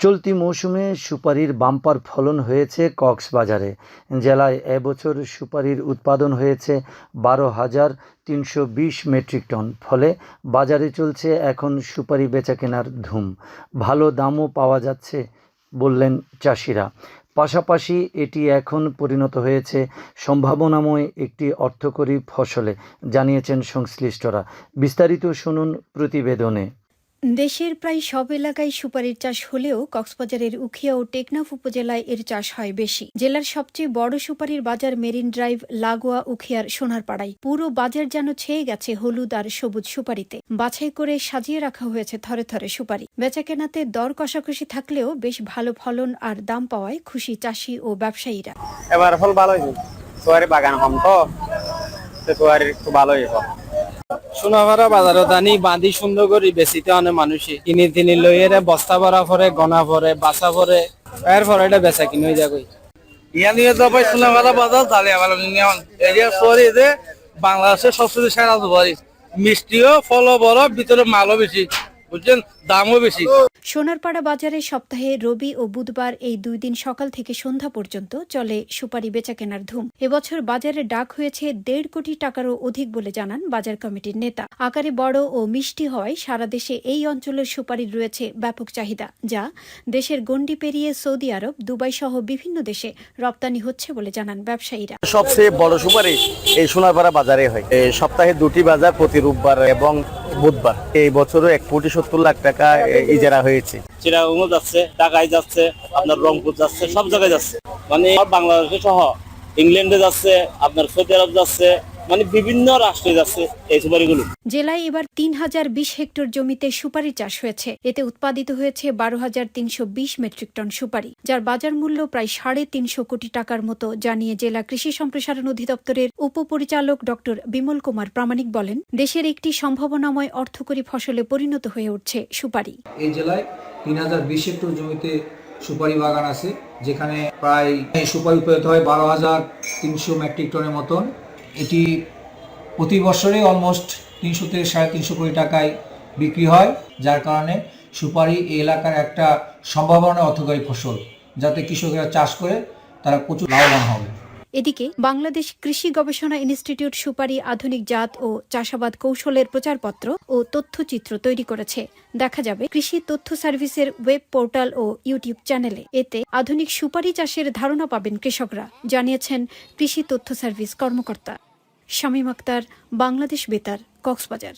চলতি মৌসুমে সুপারির বাম্পার ফলন হয়েছে কক্সবাজারে। জেলায় এবছর সুপারির উৎপাদন হয়েছে বারো হাজার তিনশো বিশ মেট্রিক টন, ফলে বাজারে চলছে এখন সুপারি বেচাকেনার ধুম। ভালো দামও পাওয়া যাচ্ছে, বললেন চাষিরা। পাশাপাশি এটি এখন পরিণত হয়েছে সম্ভাবনাময় একটি অর্থকরী ফসলে, জানিয়েছেন সংশ্লিষ্টরা। বিস্তারিত শুনুন প্রতিবেদনে। দেশের প্রায় সব এলাকায় সুপারির চাষ হলেও কক্সবাজারের উখিয়া ও টেকনাফ উপজেলায় এর চাষ হয় বেশি। জেলার সবচেয়ে বড় সুপারির বাজার মেরিন ড্রাইভ, লাগোয়া, উখিয়ার, সোনারপাড়ায়। পুরো বাজার যেন ছেয়ে গেছে হলুদ আর সবুজ সুপারিতে। বাছাই করে সাজিয়ে রাখা হয়েছে থরে থরে সুপারি। বেচাকেনাতে দর কষাকষি থাকলেও বেশ ভালো ফলন আর দাম পাওয়ায় খুশি চাষি ও ব্যবসায়ীরা। এবার ফল বাগান কম তো। তো তোয়ারি ভালো বাজারও দানি বাঁধি সুন্দর করে অনেক মানুষই কিনি তিনি লইয়েরে বস্তা ভরা পরে গনা পরে বাসা পরে এর পরে এটা বেচা কিনে যাবে ইয়া নিয়ে তো ভাই সোনামারা বাজার জালিয়াবালা ইউনিয়ন এরিয়া শহরে যে বাংলাদেশের সবচেয়ে সেরা মিষ্টিও, ফলও বড় ভিতরে মালও বেশি বুঝছেন দামও বেশি। সোনারপাড়া বাজারে সপ্তাহে রবি ও বুধবার এই দুই দিন সকাল থেকে সন্ধ্যা পর্যন্ত চলে সুপারি বেচাকেনার ধুম। এবছর বাজারে ডাক হয়েছে দেড় কোটি টাকারও অধিক বলে জানান বাজার কমিটির নেতা। আকারে বড় ও মিষ্টি হওয়ায় সারা দেশে এই অঞ্চলের সুপারির রয়েছে ব্যাপক চাহিদা যা দেশের গণ্ডি পেরিয়ে সৌদি আরব দুবাই সহ বিভিন্ন দেশে রপ্তানি হচ্ছে বলে জানান ব্যবসায়ীরা। সবচেয়ে বড় সুপারি এই সোনারপাড়া বাজারে হয়। সপ্তাহে দুটি বাজার প্রতি রোববার এবং বুধবার। এই বছরও এক কোটি সত্তর লাখ টাকা ইজারা হয়েছে। যাচ্ছে, ঢাকায় যাচ্ছে, আপনার রংপুর যাচ্ছে, সব জায়গায় যাচ্ছে। মানে বাংলাদেশে সহ। ইংল্যান্ডে যাচ্ছে, আপনার সৌদি আরব যাচ্ছে মানে বিভিন্ন রাষ্ট্রে যাচ্ছে এই সুপারিগুলো। জেলায় এবার তিন হাজার বিশ হেক্টর জমিতে সুপারি চাষ হয়েছে। এতে উৎপাদিত হয়েছে বারো হাজার তিনশো বিশ মেট্রিক টন সুপারি যার বাজার মূল্য প্রায় সাড়ে তিনশো কোটি টাকার মতো জানিয়ে জেলা কৃষি সম্প্রসারণ অধিদপ্তরের উপপরিচালক ডক্টর বিমল কুমার প্রামাণিক বলেন দেশের একটি সম্ভাবনাময় অর্থকরী ফসলে পরিণত হয়ে উঠছে সুপারি। এই জেলায় তিন হাজার বিশ হেক্টর জমিতে সুপারি বাগান আছে যেখানে প্রায় সুপারি উৎপাদিত হয় বারো হাজার তিনশো মেট্রিক টনের মতন। এটি প্রতি বছরে অলমোস্ট তিনশো থেকে সাড়ে তিনশো কোটি টাকায় বিক্রি হয়, যার কারণে সুপারি এই এলাকার একটা সম্ভাবনা অর্থকারী ফসল, যাতে কৃষকেরা চাষ করে তারা প্রচুর লাভবান হবে। এদিকে বাংলাদেশ কৃষি গবেষণা ইনস্টিটিউট সুপারি আধুনিক জাত ও চাষাবাদ কৌশলের প্রচারপত্র ও তথ্যচিত্র তৈরি করেছে। দেখা যাবে কৃষি তথ্য সার্ভিসের ওয়েব পোর্টাল ও ইউটিউব চ্যানেলে। এতে আধুনিক সুপারি চাষের ধারণা পাবেন কৃষকরা। জানিয়েছেন কৃষি তথ্য সার্ভিস কর্মকর্তা। শামীম আক্তার বাংলাদেশ বেতার কক্সবাজার।